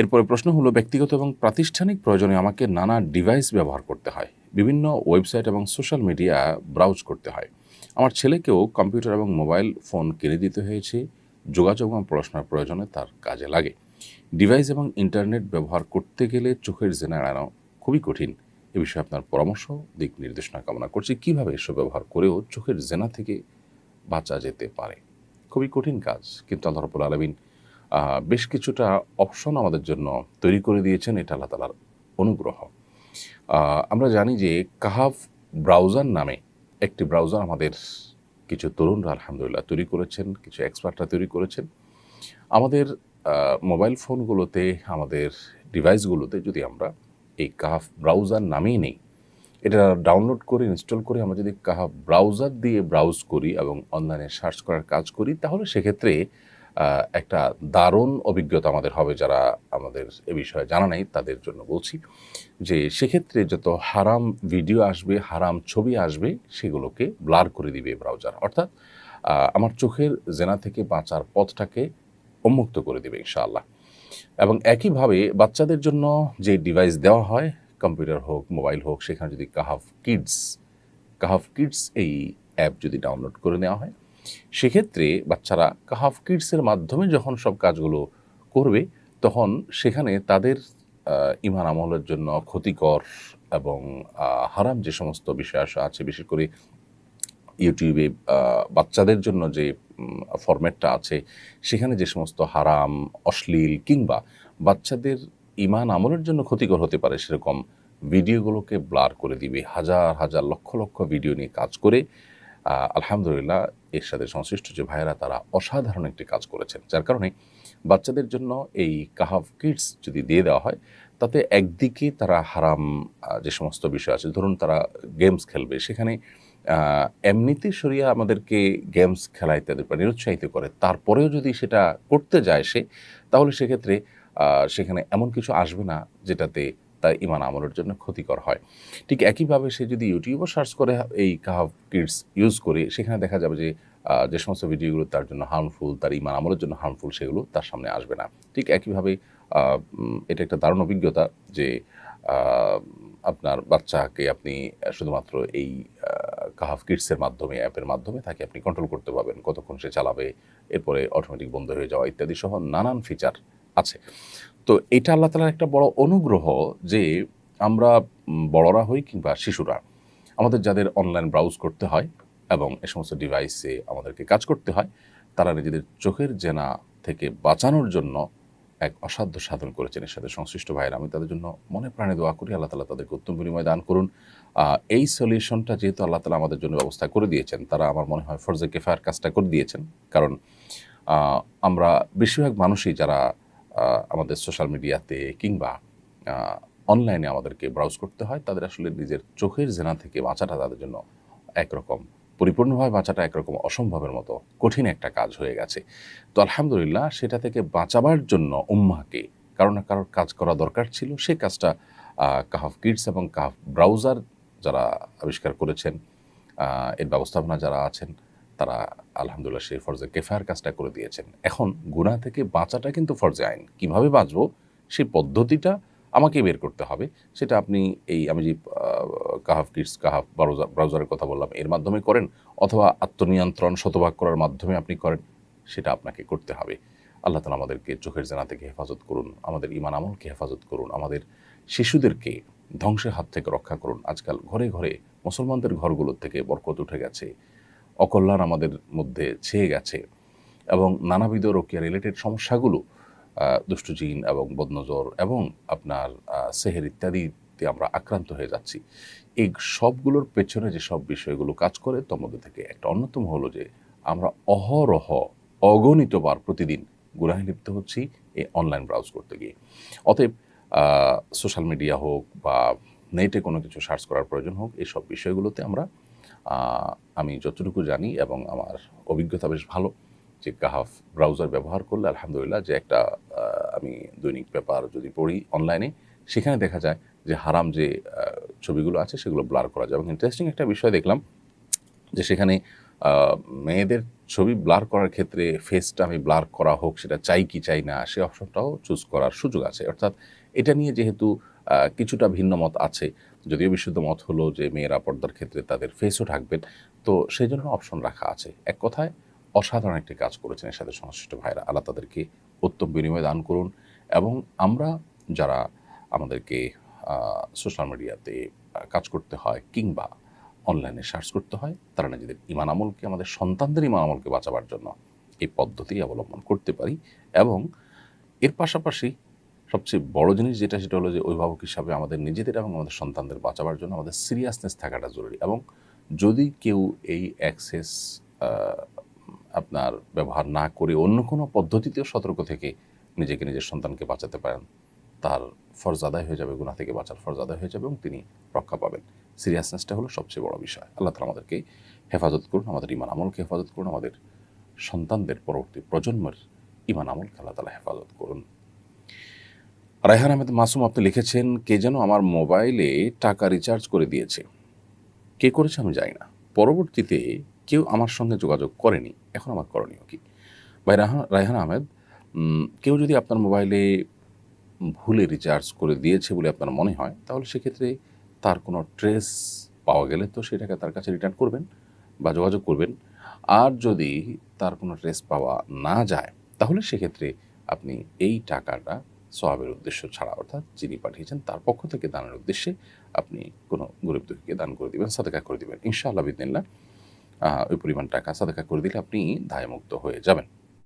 এরপরে প্রশ্ন হলো, ব্যক্তিগত এবং প্রাতিষ্ঠানিক প্রয়োজনে আমাকে নানা ডিভাইস ব্যবহার করতে হয়, বিভিন্ন ওয়েবসাইট এবং সোশ্যাল মিডিয়া ব্রাউজ করতে হয়। আমার ছেলেকেও কম্পিউটার এবং মোবাইল ফোন কিনে দিতে হয়েছে, যোগাযোগ এবং পড়াশোনার প্রয়োজনে তার কাজে লাগে। ডিভাইস এবং ইন্টারনেট ব্যবহার করতে গেলে চোখের জেনা এড়ানো খুবই কঠিন। এ বিষয়ে আপনার পরামর্শ, দিক নির্দেশনা কামনা করছি, কীভাবে এসব ব্যবহার করেও চোখের জেনা থেকে বাঁচা যেতে পারে? খুবই কঠিন কাজ, কিন্তু আল্লাহ রবুল আলমিন বেশ কিছুটা অপশন আমাদের জন্য তৈরি করে দিয়েছেন, এটা আল্লাহ তালার অনুগ্রহ। আমরা জানি যে কাহাফ ব্রাউজার নামে একটি ব্রাউজার আমাদের কিছু তরুণরা আলহামদুলিল্লাহ তৈরি করেছেন, কিছু এক্সপার্টরা তৈরি করেছেন। আমাদের মোবাইল ফোনগুলোতে আমাদের ডিভাইসগুলোতে যদি আমরা এই কাহাফ ব্রাউজার নামেই নেই, এটা ডাউনলোড করে ইনস্টল করে আমরা যদি কাহা ব্রাউজার দিয়ে ব্রাউজ করি এবং অনলাইনে সার্চ করার কাজ করি, তাহলে সেক্ষেত্রে একটা দারুণ অভিজ্ঞতা আমাদের হবে যারা আমাদের এ বিষয়ে জানা নেই, তাদের জন্য বলছি যে সেক্ষেত্রে যত হারাম ভিডিও আসবে, হারাম ছবি আসবে, সেগুলোকে ব্লার করে দিবে ব্রাউজার। অর্থাৎ আমার চোখের জেনা থেকে বাঁচার পথটাকে উন্মুক্ত করে দেবে ইনশাআল্লাহ। এবং একইভাবে বাচ্চাদের জন্য যে ডিভাইস দেওয়া হয় কম্পিউটার হোক মোবাইল হোক, সেখানে যদি কাহাফ কিডস কাহাফ কিডস এই অ্যাপ যদি ডাউনলোড করে নেওয়া হয় সেক্ষেত্রে বাচ্চারা কাহাফ কিডসের মাধ্যমে যখন সব কাজগুলো করবে, তখন সেখানে তাদের ইমান আমলের জন্য ক্ষতিকর এবং হারাম যে সমস্ত বিষয় আসা, আছে, বিশেষ করে ইউটিউবে বাচ্চাদের জন্য যে ফরম্যাটটা আছে, সেখানে যে সমস্ত হারাম, অশ্লীল কিংবা বাচ্চাদের ইমান আমলের জন্য ক্ষতিকর হতে পারে, সেরকম ভিডিওগুলোকে ব্লার করে দিবে। হাজার হাজার লক্ষ লক্ষ ভিডিও নিয়ে কাজ করে আলহামদুলিল্লাহ এর সাথে সংশ্লিষ্ট যে ভাইয়েরা, তারা অসাধারণ একটি কাজ করেছেন, যার কারণে বাচ্চাদের জন্য এই কাহাফ কিডস যদি দিয়ে দেওয়া হয়, তাতে একদিকে তারা হারাম যে সমস্ত বিষয় আছে, ধরুন তারা গেমস খেলবে, সেখানে এমনিতে শরিয়া আমাদেরকে গেমস খেলা ইত্যাদির নিরুৎসাহিত করে, তারপরেও যদি সেটা করতে যায় সে, তাহলে সেক্ষেত্রে সেখানে এমন কিছু আসবে না যেটাতে তার ইমান আমলের জন্য ক্ষতিকর হয়। ঠিক একইভাবে সে যদি ইউটিউবও সার্চ করে এই কাহাব কিডস ইউজ করে, সেখানে দেখা যাবে যে যে সমস্ত ভিডিওগুলো তার জন্য হার্মফুল তার ইমান আমলের জন্য হার্মফুল সেগুলো তার সামনে আসবে না। ঠিক একইভাবে এটা একটা দারুণ অভিজ্ঞতা যে আপনার বাচ্চাকে আপনি শুধুমাত্র এই কাহাফ কিডসের মাধ্যমে অ্যাপের মাধ্যমে তাকে আপনি কন্ট্রোল করতে পারবেন, কতক্ষণ সে চালাবে, এরপরে অটোমেটিক বন্ধ হয়ে যাওয়া ইত্যাদি সহ নানান ফিচার আছে। তো এটা আল্লাহ তালার একটা বড় অনুগ্রহ যে, আমরা বড়রা হই কিংবা শিশুরা। আমাদের যাদের অনলাইন ব্রাউজ করতে হয় এবং এ সমস্ত ডিভাইসে আমাদেরকে কাজ করতে হয়। তারা নিজেদের চোখের জেনা থেকে বাঁচানোর জন্য এক অসাধ্য সাধন করেছেন এর সাথে সংশ্লিষ্ট ভাইয়েরা। আমি তাদের জন্য মনে প্রাণে দোয়া করি। আল্লাহ তালা তাদেরকে উত্তম বিনিময় দান করুন। এই সলিউশনটা যেহেতু আল্লাহ তালা আমাদের জন্য ব্যবস্থা করে দিয়েছেন, তারা আমার মনে হয় ফরজে কেফায়ার কাজটা করে দিয়েছেন। কারণ আমরা বেশিরভাগ মানুষই যারা আমাদের সোশ্যাল মিডিয়াতে কিংবা অনলাইনে আমাদেরকে ব্রাউজ করতে হয়, তাদের আসলে নিজের চোখের জেনা থেকে বাঁচাটা তাদের জন্য একরকম পরিপূর্ণভাবে বাঁচাটা একরকম অসম্ভবের মতো কঠিন একটা কাজ হয়ে গেছে। তো আলহামদুলিল্লাহ সেটা থেকে বাঁচাবার জন্য উম্মাকে কারও না কারোর কাজ করা দরকার ছিল। সে কাজটা কাহাফ কিডস এবং কাহাফ ব্রাউজার যারা আবিষ্কার করেছেন এর ব্যবস্থাপনা যারা আছেন, তারা আলহামদুলিল্লাহ সেই ফরজে কেফায়ার কাজটা করে দিয়েছেন। এখন গুনাহ থেকে বাঁচাটা কিন্তু ফরজে আইন। কীভাবে বাঁচবো? সেই পদ্ধতিটা আমাকে বের করতে হবে। সেটা আপনি এই আমি যে কাহাফ কিডস, কাহাফ ব্রাউজার, ব্রাউজারের কথা বললাম, এর মাধ্যমে করেন অথবা আত্মনিয়ন্ত্রণ শতভাগ করার মাধ্যমে আপনি করেন, সেটা আপনাকে করতে হবে। আল্লাহ তালা আমাদেরকে চোখের জানা থেকে হেফাজত করুন, আমাদের ইমান আমলকে হেফাজত করুন, আমাদের শিশুদেরকে ধ্বংসের হাত থেকে রক্ষা করুন। আজকাল ঘরে ঘরে মুসলমানদের ঘরগুলোর থেকে বরকত উঠে গেছে, অকল্যাণ আমাদের মধ্যে ছেয়ে গেছে এবং নানাবিধ রোকিয়া রিলেটেড সমস্যাগুলো দুষ্টু জিন এবং বদনজর এবং আপনার সেহের ইত্যাদিতে আমরা আক্রান্ত হয়ে যাচ্ছি। এই সবগুলোর পেছনে যে সব বিষয়গুলো কাজ করে, তার মধ্যে থেকে একটা অন্যতম হলো যে আমরা অহরহ অগণিতবার প্রতিদিন গুনাহে লিপ্ত হচ্ছি এই অনলাইন ব্রাউজ করতে গিয়ে। অতএব সোশ্যাল মিডিয়া হোক বা নেটে কোনো কিছু সার্চ করার প্রয়োজন হোক, এই সব বিষয়গুলোতে আমরা আমি যতটুকু জানি এবং আমার অভিজ্ঞতা বেশ ভালো। যে কাহাফ ব্রাউজার ব্যবহার করলে আলহামদুলিল্লাহ যে একটা আমি দৈনিক পেপার যদি পড়ি অনলাইনে সেখানে দেখা যায় যে হারাম যে ছবিগুলো আছে সেগুলো ব্লার করা যায়। এবং ইন্টারেস্টিং একটা বিষয় দেখলাম যে সেখানে মেয়েদের ছবি ব্লার করার ক্ষেত্রে ফেসটা আমি ব্লার করা হোক, সেটা চাই কি চাই না, সে অপশনটাও চুজ করার সুযোগ আছে। অর্থাৎ এটা নিয়ে যেহেতু কিছুটা ভিন্ন মত আছে, যদিও বিশুদ্ধ মত হলো যে মেয়েরা পর্দার ক্ষেত্রে তাদের ফেসও ঢাকবেন, তো সেই জন্য অপশন রাখা আছে। এক কথায় অসাধারণ একটি কাজ করেছেন এর সাথে সংশ্লিষ্ট ভাইরা। আল্লাহ তাদেরকে উত্তম বিনিময় দান করুন এবং আমরা যারা আমাদেরকে সোশ্যাল মিডিয়াতে কাজ করতে হয় কিংবা অনলাইনে সার্চ করতে হয়, তারা নিজেদের ইমান আমলকে, আমাদের সন্তানদের ইমান আমলকে বাঁচাবার জন্য এই পদ্ধতি অবলম্বন করতে পারি এবং এর পাশাপাশি সবচেয়ে বড় জিনিস যেটা, সেটা হলো যে অভিভাবক হিসাবে আমাদের নিজেদের এবং আমাদের সন্তানদের বাঁচাবার জন্য আমাদের সিরিয়াসনেস থাকাটা জরুরি এবং যদি কেউ এই অ্যাক্সেস আপনার ব্যবহার না করে অন্য কোনো পদ্ধতিতেও সতর্ক থেকে নিজেকে নিজের সন্তানকে বাঁচাতে পারেন। তার ফরজ আদায় হয়ে যাবে গুণা থেকে বাঁচার ফরজ আদায় হয়ে যাবে এবং তিনি রক্ষা পাবেন। সিরিয়াসনেসটা হলো সবচেয়ে বড় বিষয়। আল্লাহ তালা আমাদেরকে হেফাজত করুন, আমাদের ইমান আমলকে হেফাজত করুন, আমাদের সন্তানদের পরবর্তী প্রজন্মের ইমান আমলকে আল্লাহ তালা হেফাজত করুন। রায়হান আহমেদ মাসুম, আপনি লিখেছেন, কে যেন আমার মোবাইলে টাকা রিচার্জ করে দিয়েছে। কে করেছে আমি জানি না। পরবর্তীতে কেউ আমার সঙ্গে যোগাযোগ করেনি। এখন আমার করণীয় কি? ভাই রায়হান আহমেদ কেউ যদি আপনার মোবাইলে ভুলে রিচার্জ করে দিয়েছে বলে আপনার মনে হয়, তাহলে সেক্ষেত্রে তার কোনো ট্রেস পাওয়া গেলে তো সেটাকে তার কাছে রিটার্ন করবেন বা যোগাযোগ করবেন। আর যদি তার কোনো ট্রেস পাওয়া না যায়, তাহলে সেক্ষেত্রে আপনি এই টাকাটা সহাবের উদ্দেশ্য ছাড়া, অর্থাৎ যিনি পাঠিয়েছেন তার পক্ষ থেকে দানের উদ্দেশ্যে আপনি কোনো গরিব দুঃখীকে দান করে দিবেন, সাদাকা করে দিবেন। ইনশাআল্লাহ বিদিনিল্লাহ। ওই পরিমাণ টাকা সাদাকা করে দিলে আপনি দায়মুক্ত হয়ে যাবেন।